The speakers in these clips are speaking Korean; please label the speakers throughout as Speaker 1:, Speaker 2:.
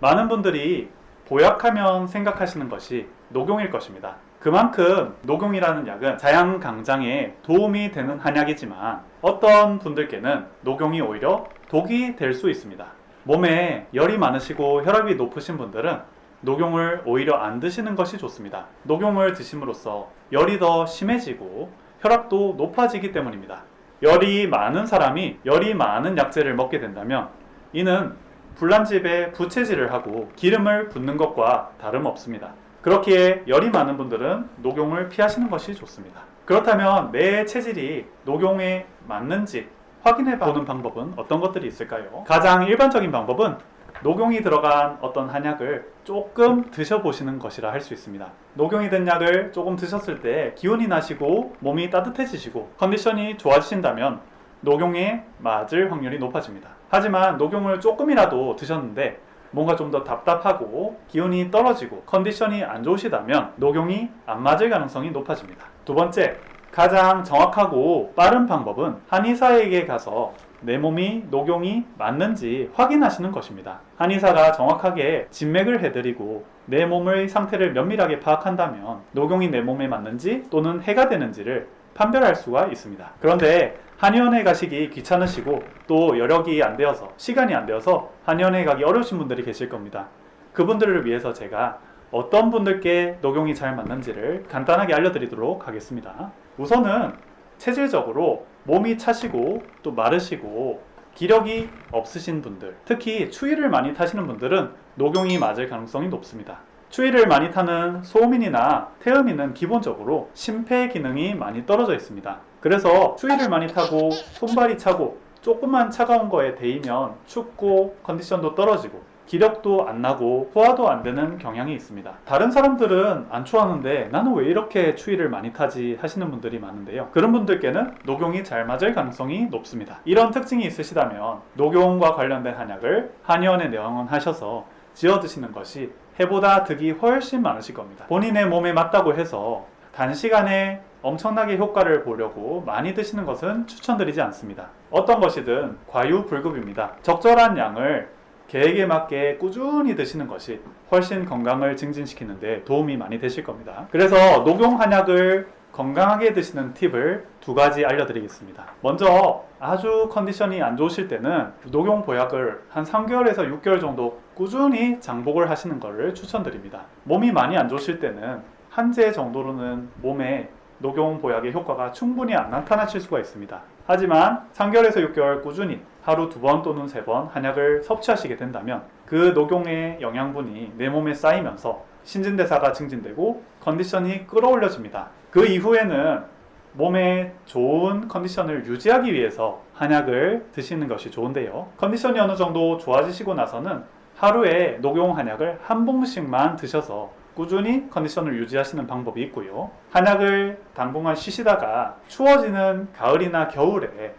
Speaker 1: 많은 분들이 보약하면 생각하시는 것이 녹용일 것입니다. 그만큼 녹용이라는 약은 자양강장에 도움이 되는 한약이지만 어떤 분들께는 녹용이 오히려 독이 될 수 있습니다. 몸에 열이 많으시고 혈압이 높으신 분들은 녹용을 오히려 안 드시는 것이 좋습니다. 녹용을 드심으로써 열이 더 심해지고 혈압도 높아지기 때문입니다. 열이 많은 사람이 열이 많은 약재를 먹게 된다면 이는 불난집에 부채질을 하고 기름을 붓는 것과 다름없습니다. 그렇기에 열이 많은 분들은 녹용을 피하시는 것이 좋습니다. 그렇다면 내 체질이 녹용에 맞는지 확인해 보는 방법은 어떤 것들이 있을까요? 가장 일반적인 방법은 녹용이 들어간 어떤 한약을 조금 드셔보시는 것이라 할 수 있습니다. 녹용이 든 약을 조금 드셨을 때 기운이 나시고 몸이 따뜻해지시고 컨디션이 좋아지신다면 녹용에 맞을 확률이 높아집니다. 하지만 녹용을 조금이라도 드셨는데 뭔가 좀 더 답답하고 기운이 떨어지고 컨디션이 안 좋으시다면 녹용이 안 맞을 가능성이 높아집니다. 두 번째, 가장 정확하고 빠른 방법은 한의사에게 가서 내 몸이 녹용이 맞는지 확인하시는 것입니다. 한의사가 정확하게 진맥을 해드리고 내 몸의 상태를 면밀하게 파악한다면 녹용이 내 몸에 맞는지 또는 해가 되는지를 판별할 수가 있습니다. 그런데 한의원에 가시기 귀찮으시고 또 여력이 안 되어서 시간이 안 되어서 한의원에 가기 어려우신 분들이 계실 겁니다. 그분들을 위해서 제가 어떤 분들께 녹용이 잘 맞는지를 간단하게 알려드리도록 하겠습니다. 우선은 체질적으로 몸이 차시고 또 마르시고 기력이 없으신 분들, 특히 추위를 많이 타시는 분들은 녹용이 맞을 가능성이 높습니다. 추위를 많이 타는 소음인이나 태음인은 기본적으로 심폐 기능이 많이 떨어져 있습니다. 그래서 추위를 많이 타고 손발이 차고 조금만 차가운 거에 데이면 춥고 컨디션도 떨어지고 기력도 안 나고 소화도 안 되는 경향이 있습니다. 다른 사람들은 안 추워하는데 나는 왜 이렇게 추위를 많이 타지 하시는 분들이 많은데요. 그런 분들께는 녹용이 잘 맞을 가능성이 높습니다. 이런 특징이 있으시다면 녹용과 관련된 한약을 한의원에 내원하셔서 지어 드시는 것이 해보다 득이 훨씬 많으실 겁니다. 본인의 몸에 맞다고 해서 단시간에 엄청나게 효과를 보려고 많이 드시는 것은 추천드리지 않습니다. 어떤 것이든 과유불급입니다. 적절한 양을 계획에 맞게 꾸준히 드시는 것이 훨씬 건강을 증진시키는데 도움이 많이 되실 겁니다. 그래서 녹용 한약을 건강하게 드시는 팁을 두 가지 알려드리겠습니다. 먼저 아주 컨디션이 안 좋으실 때는 녹용 보약을 한 3개월에서 6개월 정도 꾸준히 장복을 하시는 것을 추천드립니다. 몸이 많이 안 좋으실 때는 한 제 정도로는 몸에 녹용 보약의 효과가 충분히 안 나타나실 수가 있습니다. 하지만 3개월에서 6개월 꾸준히 하루 두 번 또는 세 번 한약을 섭취하시게 된다면 그 녹용의 영양분이 내 몸에 쌓이면서 신진대사가 증진되고 컨디션이 끌어올려집니다. 그 이후에는 몸에 좋은 컨디션을 유지하기 위해서 한약을 드시는 것이 좋은데요. 컨디션이 어느 정도 좋아지시고 나서는 하루에 녹용 한약을 한 봉씩만 드셔서 꾸준히 컨디션을 유지하시는 방법이 있고요. 한약을 당분간 쉬시다가 추워지는 가을이나 겨울에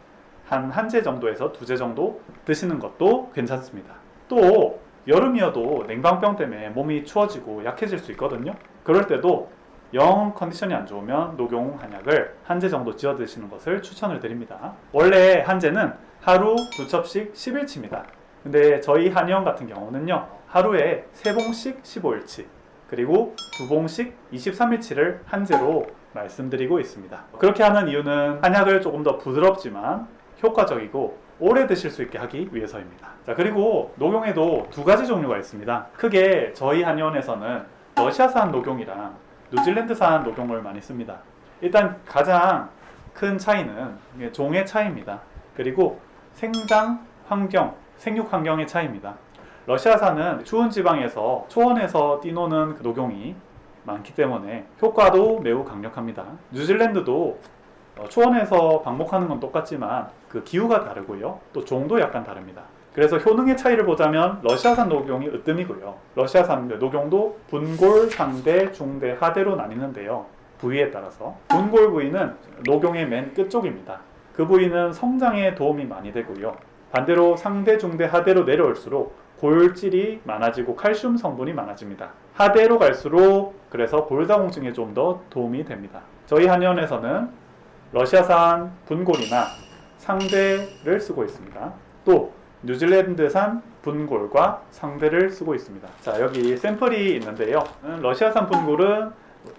Speaker 1: 한 한 제 정도에서 두 제 정도 드시는 것도 괜찮습니다. 또 여름이어도 냉방병 때문에 몸이 추워지고 약해질 수 있거든요. 그럴 때도 영 컨디션이 안 좋으면 녹용 한약을 한 제 정도 지어 드시는 것을 추천을 드립니다. 원래 한제는 하루 두 첩씩 10일치입니다. 근데 저희 한의원 같은 경우는요. 하루에 세 봉씩 15일치 그리고 두 봉씩 23일치를 한제로 말씀드리고 있습니다. 그렇게 하는 이유는 한약을 조금 더 부드럽지만 효과적이고 오래 드실 수 있게 하기 위해서입니다. 자, 그리고 녹용에도 두 가지 종류가 있습니다. 크게 저희 한의원에서는 러시아산 녹용이랑 뉴질랜드산 녹용을 많이 씁니다. 일단 가장 큰 차이는 종의 차이입니다. 그리고 생장 환경, 생육 환경의 차이입니다. 러시아산은 추운 지방에서 초원에서 띠노는 그 녹용이 많기 때문에 효과도 매우 강력합니다. 뉴질랜드도 어, 초원에서 방목하는 건 똑같지만 그 기후가 다르고요. 또 종도 약간 다릅니다. 그래서 효능의 차이를 보자면 러시아산 녹용이 으뜸이고요. 러시아산 녹용도 분골, 상대, 중대, 하대로 나뉘는데요. 부위에 따라서 분골 부위는 녹용의 맨 끝쪽입니다. 그 부위는 성장에 도움이 많이 되고요. 반대로 상대, 중대, 하대로 내려올수록 골질이 많아지고 칼슘 성분이 많아집니다. 하대로 갈수록 그래서 골다공증에 좀 더 도움이 됩니다. 저희 한의원에서는 러시아산 분골이나 상대를 쓰고 있습니다. 또 뉴질랜드산 분골과 상대를 쓰고 있습니다. 자, 여기 샘플이 있는데요. 음, 러시아산 분골은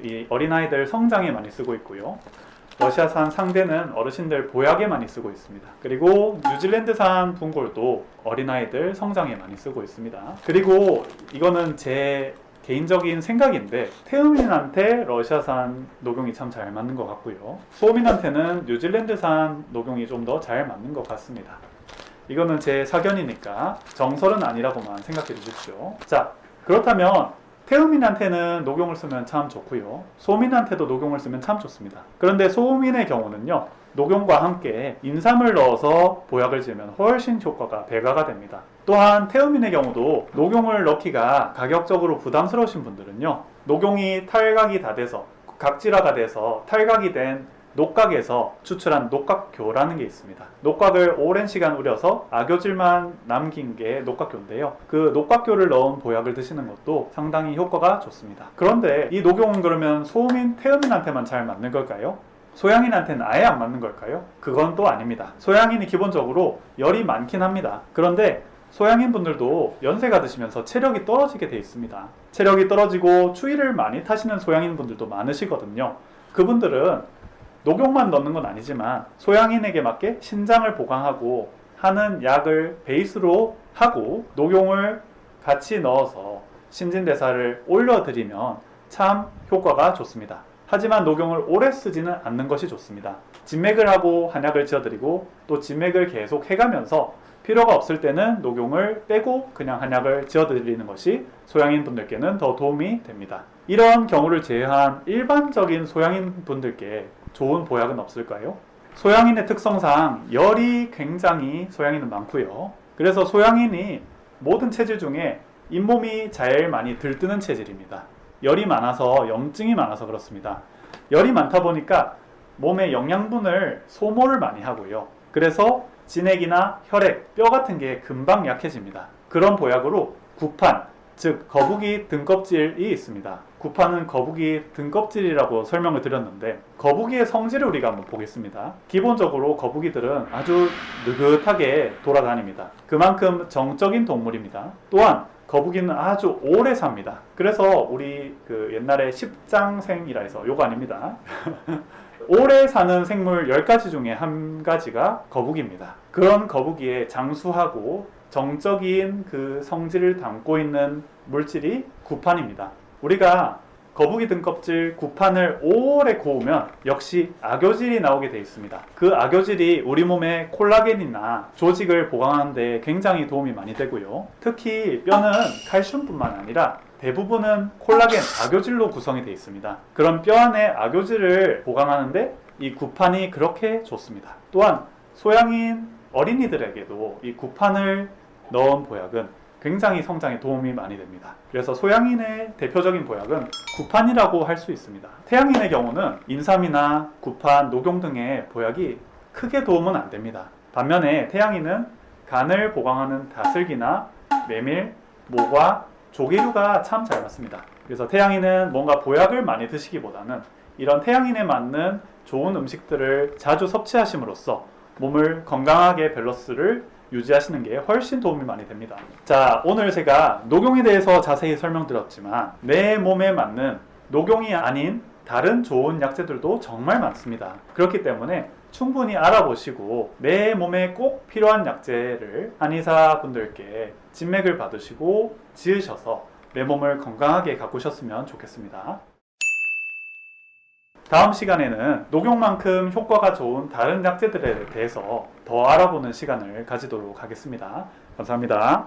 Speaker 1: 이 어린아이들 성장에 많이 쓰고 있고요. 러시아산 상대는 어르신들 보약에 많이 쓰고 있습니다. 그리고 뉴질랜드산 분골도 어린아이들 성장에 많이 쓰고 있습니다. 그리고 이거는 제 개인적인 생각인데 태음인한테 러시아산 녹용이 참 잘 맞는 것 같고요. 소민한테는 뉴질랜드산 녹용이 좀 더 잘 맞는 것 같습니다. 이거는 제 사견이니까 정설은 아니라고만 생각해 주십시오. 자, 그렇다면 태음인한테는 녹용을 쓰면 참 좋고요. 소민한테도 녹용을 쓰면 참 좋습니다. 그런데 소민의 경우는요. 녹용과 함께 인삼을 넣어서 보약을 지으면 훨씬 효과가 배가가 됩니다. 또한 태음인의 경우도 녹용을 넣기가 가격적으로 부담스러우신 분들은요. 녹용이 탈각이 다 돼서 각질화가 돼서 탈각이 된 녹각에서 추출한 녹각교라는 게 있습니다. 녹각을 오랜 시간 우려서 악효질만 남긴 게 녹각교인데요. 그 녹각교를 넣은 보약을 드시는 것도 상당히 효과가 좋습니다. 그런데 이 녹용은 그러면 소민, 태음인한테만 잘 맞는 걸까요? 소양인한테는 아예 안 맞는 걸까요? 그건 또 아닙니다. 소양인이 기본적으로 열이 많긴 합니다. 그런데 소양인 분들도 연세가 드시면서 체력이 떨어지게 돼 있습니다. 체력이 떨어지고 추위를 많이 타시는 소양인 분들도 많으시거든요. 그분들은 녹용만 넣는 건 아니지만 소양인에게 맞게 신장을 보강하고 하는 약을 베이스로 하고 녹용을 같이 넣어서 신진대사를 올려드리면 참 효과가 좋습니다. 하지만 녹용을 오래 쓰지는 않는 것이 좋습니다. 진맥을 하고 한약을 지어드리고 또 진맥을 계속 해가면서 필요가 없을 때는 녹용을 빼고 그냥 한약을 지어드리는 것이 소양인 분들께는 더 도움이 됩니다. 이런 경우를 제외한 일반적인 소양인 분들께 좋은 보약은 없을까요? 소양인의 특성상 열이 굉장히 소양인은 많고요. 그래서 소양인이 모든 체질 중에 잇몸이 제일 많이 들뜨는 체질입니다. 열이 많아서 염증이 많아서 그렇습니다. 열이 많다 보니까 몸에 영양분을 소모를 많이 하고요. 그래서 진액이나 혈액, 뼈 같은 게 금방 약해집니다. 그런 보약으로 구판, 즉 거북이 등껍질이 있습니다. 구판은 거북이 등껍질이라고 설명을 드렸는데 거북이의 성질을 우리가 한번 보겠습니다. 기본적으로 거북이들은 아주 느긋하게 돌아다닙니다. 그만큼 정적인 동물입니다. 또한 거북이는 아주 오래 삽니다. 그래서 우리 그 옛날에 십장생이라 해서 요거 아닙니다. 오래 사는 생물 10가지 중에 한 가지가 거북이입니다. 그런 거북이의 장수하고 정적인 그 성질을 담고 있는 물질이 구판입니다. 우리가 거북이 등껍질 구판을 오래 고우면 역시 악효질이 나오게 되어 있습니다. 그 악효질이 우리 몸의 콜라겐이나 조직을 보강하는 데 굉장히 도움이 많이 되고요. 특히 뼈는 칼슘뿐만 아니라 대부분은 콜라겐, 악효질로 구성이 되어 있습니다. 그런 뼈 안에 악효질을 보강하는데 이 구판이 그렇게 좋습니다. 또한 소양인 어린이들에게도 이 구판을 넣은 보약은 굉장히 성장에 도움이 많이 됩니다. 그래서 소양인의 대표적인 보약은 구판이라고 할 수 있습니다. 태양인의 경우는 인삼이나 구판, 녹용 등의 보약이 크게 도움은 안 됩니다. 반면에 태양인은 간을 보강하는 다슬기나 메밀, 모과, 조개류가 참 잘 맞습니다. 그래서 태양인은 뭔가 보약을 많이 드시기보다는 이런 태양인에 맞는 좋은 음식들을 자주 섭취하심으로써 몸을 건강하게 밸런스를 유지하시는 게 훨씬 도움이 많이 됩니다. 자, 오늘 제가 녹용에 대해서 자세히 설명드렸지만 내 몸에 맞는 녹용이 아닌 다른 좋은 약재들도 정말 많습니다. 그렇기 때문에 충분히 알아보시고 내 몸에 꼭 필요한 약재를 한의사 분들께 진맥을 받으시고 지으셔서 내 몸을 건강하게 가꾸셨으면 좋겠습니다. 다음 시간에는 녹용만큼 효과가 좋은 다른 약재들에 대해서 더 알아보는 시간을 가지도록 하겠습니다. 감사합니다.